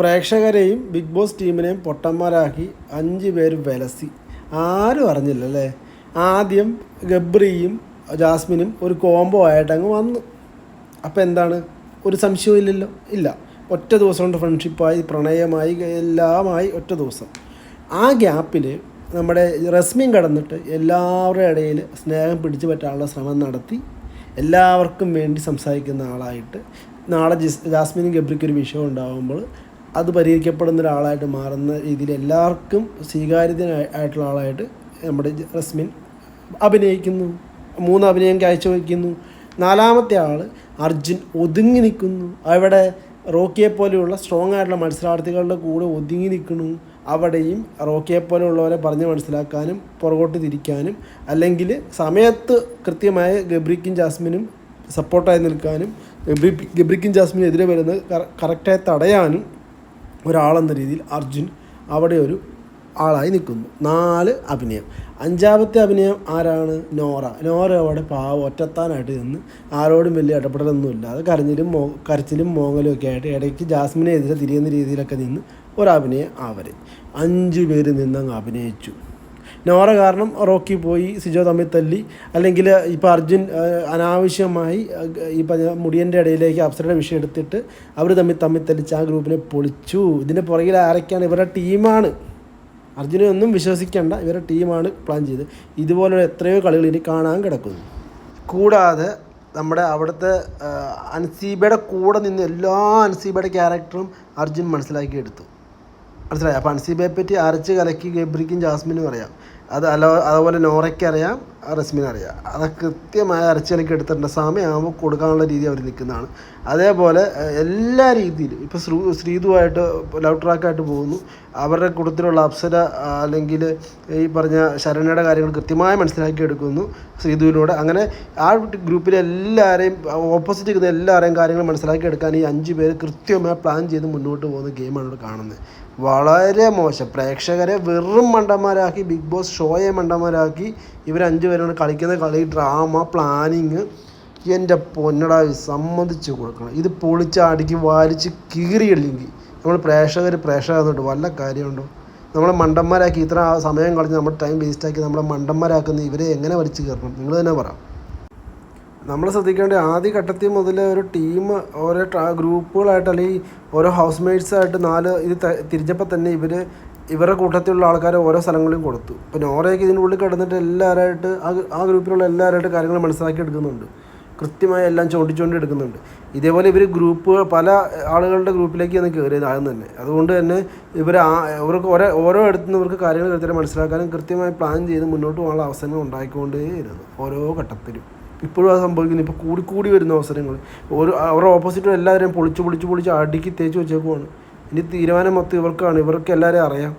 പ്രേക്ഷകരെയും big boss ടീമിനെയും പൊട്ടന്മാരാക്കി അഞ്ച് പേര് വിലസി. ആരും അറിഞ്ഞില്ല അല്ലേ ആദ്യം ഗബ്രിയും ജാസ്മിനും ഒരു കോംബോ ആയിട്ട് അങ്ങ് വന്നു. അപ്പോൾ എന്താണ്? ഒരു സംശയവും ഇല്ലല്ലോ. ഇല്ല. ഒറ്റ ദിവസം കൊണ്ട് ഫ്രണ്ട്ഷിപ്പായി പ്രണയമായി എല്ലാമായി ഒറ്റ ദിവസം. ആ ഗ്യാപ്പിൽ നമ്മുടെ റസ്മിൻ കടന്നിട്ട് എല്ലാവരുടെ ഇടയിൽ സ്നേഹം പിടിച്ചു പറ്റാനുള്ള ശ്രമം നടത്തി. എല്ലാവർക്കും വേണ്ടി സംസാരിക്കുന്ന ആളായിട്ട് നാളെ ജിസ് ജാസ്മിനും ഗബ്രിക്കൊരു വിഷയം ഉണ്ടാകുമ്പോൾ അത് പരിഹരിക്കപ്പെടുന്ന ഒരാളായിട്ട് മാറുന്ന രീതിയിൽ എല്ലാവർക്കും സ്വീകാര്യതയായിട്ടുള്ള ആളായിട്ട് നമ്മുടെ റസ്മിൻ അഭിനയിക്കുന്നു. മൂന്ന് അഭിനയം കാഴ്ചവെക്കുന്നു. നാലാമത്തെ ആൾ അർജുൻ ഒതുങ്ങി നിൽക്കുന്നു. അവിടെ റോക്കിയെ പോലെയുള്ള സ്ട്രോങ് ആയിട്ടുള്ള മത്സരാർത്ഥികളുടെ കൂടെ ഒതുങ്ങി നിൽക്കുന്നു. അവിടെയും റോക്കിയെ പോലെയുള്ളവരെ പറഞ്ഞ് മനസ്സിലാക്കാനും പുറകോട്ട് തിരിക്കാനും അല്ലെങ്കിൽ സമയത്ത് കൃത്യമായ ഗബ്രിക്കും ജാസ്മിനും സപ്പോർട്ടായി നിൽക്കാനും ഗബ്രി ഗബ്രിക്കും ജാസ്മിനും എതിരെ വരുന്നത് കറക്റ്റായി തടയാനും ഒരാളെന്ന രീതിയിൽ അർജുൻ അവിടെ ഒരു ആളായി നിൽക്കുന്നു. നാല് അഭിനയം. അഞ്ചാമത്തെ അഭിനയം ആരാണ്? നോറ. നോറ അവിടെ പാവം ഒറ്റത്താനായിട്ട് നിന്ന് ആരോടും വലിയ ഇടപെടലൊന്നുമില്ല. അത് കരഞ്ഞിലും മോ കരച്ചിലും മോങ്ങലും ഒക്കെ ആയിട്ട് ഇടയ്ക്ക് ജാസ്മിനെതിരെ തിരിയുന്ന രീതിയിലൊക്കെ നിന്ന് ഒരഭിനയം അവർ അഞ്ച് പേര് നിന്നങ്ങ് അഭിനയിച്ചു. നോറ കാരണം റോക്കി പോയി സിജോ തമ്മിൽ തല്ലി. അല്ലെങ്കിൽ ഇപ്പോൾ അർജുൻ അനാവശ്യമായി ഈ മുടിയന്റെ ഇടയിലേക്ക് അപ്സരയുടെ വിഷയം എടുത്തിട്ട് അവർ തമ്മിൽ തമ്മിൽ തല്ലിച്ച് ആ ഗ്രൂപ്പിനെ പൊളിച്ചു. ഇതിന്റെ പുറകിൽ ആരൊക്കെയാണ്? ഇവരുടെ ടീമാണ്. അർജുനെ ഒന്നും വിശ്വസിക്കേണ്ട. ഇവരുടെ ടീമാണ് പ്ലാൻ ചെയ്ത്. ഇതുപോലുള്ള എത്രയോ കളികൾ ഇനി കാണാൻ കിടക്കുന്നു. കൂടാതെ നമ്മുടെ അവിടുത്തെ അൻസീബയുടെ കൂടെ നിന്ന് എല്ലാ അൻസീബയുടെ ക്യാരക്ടറും അർജുൻ മനസ്സിലാക്കി എടുത്തു മനസ്സിലായി. അപ്പോൾ അൻസീബയെ പറ്റി അരച്ച് കലക്കി ഗബ്രിക്കും ജാസ്മിനും അറിയാം അത് അലോ അതുപോലെ നോറയ്ക്ക് അറിയാം റസ്മിന് അറിയാം. അത് കൃത്യമായ അരച്ച് കലക്കി എടുത്തിട്ടുണ്ട് സമയമാകുമ്പോൾ കൊടുക്കാനുള്ള രീതി അവർ നിൽക്കുന്നതാണ്. അതേപോലെ എല്ലാ രീതിയിലും ഇപ്പോൾ ശ്രീ ശ്രീതുവായിട്ട് ലവ് ട്രാക്കായിട്ട് പോകുന്നു. അവരുടെ കൂട്ടത്തിലുള്ള അപ്സര അല്ലെങ്കിൽ ഈ പറഞ്ഞ ശരണയുടെ കാര്യങ്ങൾ കൃത്യമായി മനസ്സിലാക്കി എടുക്കുന്നു ശ്രീതുവിലൂടെ. അങ്ങനെ ആ ഗ്രൂപ്പിലെ എല്ലാവരെയും ഓപ്പോസിറ്റ് നിൽക്കുന്ന എല്ലാവരെയും കാര്യങ്ങൾ മനസ്സിലാക്കി എടുക്കാൻ ഈ അഞ്ച് പേര് കൃത്യമായി പ്ലാൻ ചെയ്ത് മുന്നോട്ട് പോകുന്ന ഗെയിമാണ് ഇവിടെ കാണുന്നത്. വളരെ മോശം. പ്രേക്ഷകരെ വെറും മണ്ടന്മാരാക്കി ബിഗ് ബോസ് ഷോയെ മണ്ടന്മാരാക്കി ഇവർ പേരോട് കളിക്കുന്ന കളി ഡ്രാമ പ്ലാനിങ് എന്റെ പൊന്നടാ സമ്മതിച്ച് കൊടുക്കണം. ഇത് പൊളിച്ചാടിക്ക് വാരിച്ച് കീറിയില്ലെങ്കിൽ നമ്മൾ പ്രേക്ഷകർ എന്നിട്ട് വല്ല കാര്യമുണ്ടോ? നമ്മളെ മണ്ടന്മാരാക്കി ഇത്ര സമയം കളഞ്ഞ് നമ്മുടെ ടൈം വേസ്റ്റാക്കി നമ്മളെ മണ്ടന്മാരാക്കുന്ന ഇവരെ എങ്ങനെ വലിച്ചു കയറണം? നിങ്ങൾ തന്നെ പറ. നമ്മൾ ശ്രദ്ധിക്കേണ്ട ആദ്യ ഘട്ടത്തിൽ മുതൽ ഒരു ടീം ഓരോ ഗ്രൂപ്പുകളായിട്ട് അല്ലെങ്കിൽ ഓരോ ഹൗസ് മേറ്റ്സായിട്ട് നാല് ഇത് തിരിഞ്ഞപ്പോൾ തന്നെ ഇവർ ഇവരുടെ കൂട്ടത്തിലുള്ള ആൾക്കാരെ ഓരോ സ്ഥലങ്ങളിലും കൊടുത്തു. ഇപ്പോൾ നോറയൊക്കെ ഇതിന്റെ ഉള്ളിൽ കിടന്നിട്ട് എല്ലാവരായിട്ട് ആ ആ ഗ്രൂപ്പിലുള്ള എല്ലാവരായിട്ട് കാര്യങ്ങൾ മനസ്സിലാക്കി എടുക്കുന്നുണ്ട്. കൃത്യമായി എല്ലാം ചോണ്ടിച്ചോണ്ടി എടുക്കുന്നുണ്ട്. ഇതേപോലെ ഇവർ ഗ്രൂപ്പ് പല ആളുകളുടെ ഗ്രൂപ്പിലേക്ക് ഒന്ന് കയറിയത് ആദ്യം തന്നെ. അതുകൊണ്ട് തന്നെ ഇവർ ഇവർക്ക് ഓരോ ഓരോ ഇടത്തുനിന്ന് ഇവർക്ക് കാര്യങ്ങൾ കൃത്യമായി മനസ്സിലാക്കാനും കൃത്യമായി പ്ലാൻ ചെയ്ത് മുന്നോട്ട് പോകാനുള്ള അവസരങ്ങൾ ഉണ്ടായിക്കൊണ്ടേയിരുന്നു ഓരോ ഘട്ടത്തിലും. ഇപ്പോഴും അത് സംഭവിക്കുന്നു. ഇപ്പോൾ കൂടി കൂടി വരുന്ന അവസരങ്ങൾ. ഓരോ അവരുടെ ഓപ്പോസിറ്റ് എല്ലാവരെയും പൊളിച്ച് പൊളിച്ച് പൊളിച്ച് അടുക്കി തേച്ച് വെച്ചേക്കുവാണ്. ഇനി തീരുമാനം മൊത്തം ഇവർക്കാണ്. ഇവർക്ക് എല്ലാവരെയും അറിയാം.